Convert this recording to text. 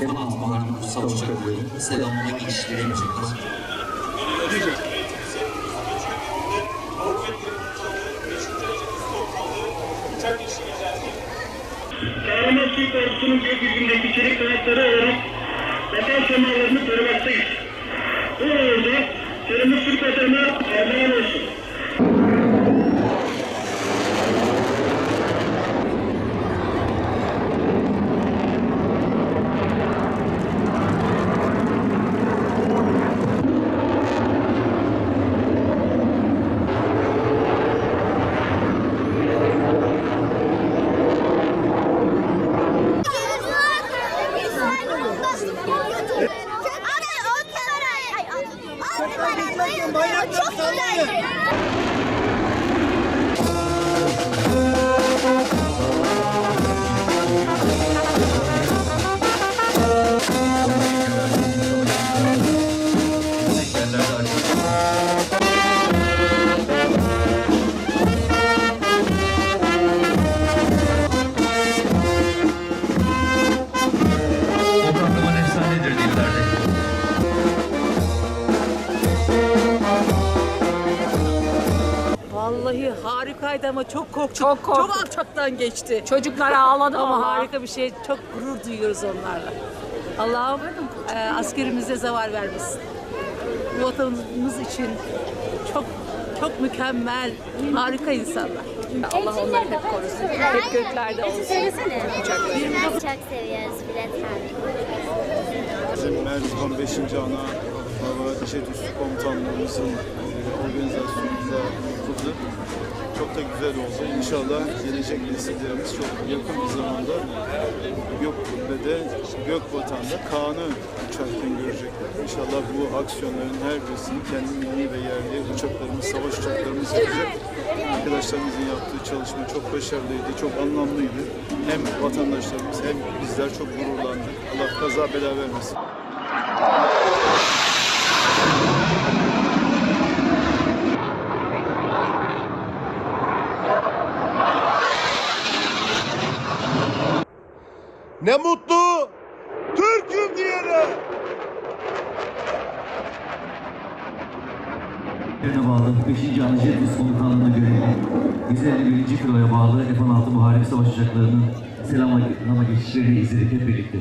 F-16 Bahar'ın kutsal uçakları selamlama geçişleri yapacaklar. Kahraman Türk ordusunun gökyüzündeki çelik kanatları olarak vatan semalarını korumaktayız. Bu uğurda canımız Türk vatanına armağan olsun. Yeah. Vallahi harikaydı ama çok korktuk. Çok korktuk. Çok alçaktan geçti. Çocuklar ağladı Ama ama harika bir şey. Çok gurur duyuyoruz onlarla. Allah'ım e, askerimize zeval vermesin. Bu vatanımız için çok çok mükemmel, harika insanlar. Allah onları hep korusun. Hep göklerde olsun. Söylesene. Çok seviyoruz Bilet Bizim Merzipan 5. Ana Hava Jet Üssü Komutanlığımızın organizasyonunda yapıldı. Çok da güzel oldu. İnşallah gelecek nesillerimiz çok yakın bir zamanda gök kubbede, gök vatanda Kaan'ı uçarken görecekler. İnşallah bu aksiyonların her birisini kendi milli ve yerli uçaklarımız, savaş uçaklarımız yapacak. Arkadaşlarımızın yaptığı çalışma çok başarılıydı, çok anlamlıydı. Hem vatandaşlarımız hem bizler çok gururlandık. Allah kaza bela vermesin. Ne mutlu Türk'üm diyene. Bağlı 5. Anı Jet Üssü Komutanlığı'na görevli 151. Kiloya bağlı F-16 Muharip Savaş Uçakları'nın selamlama geçişlerini izledik hep birlikte.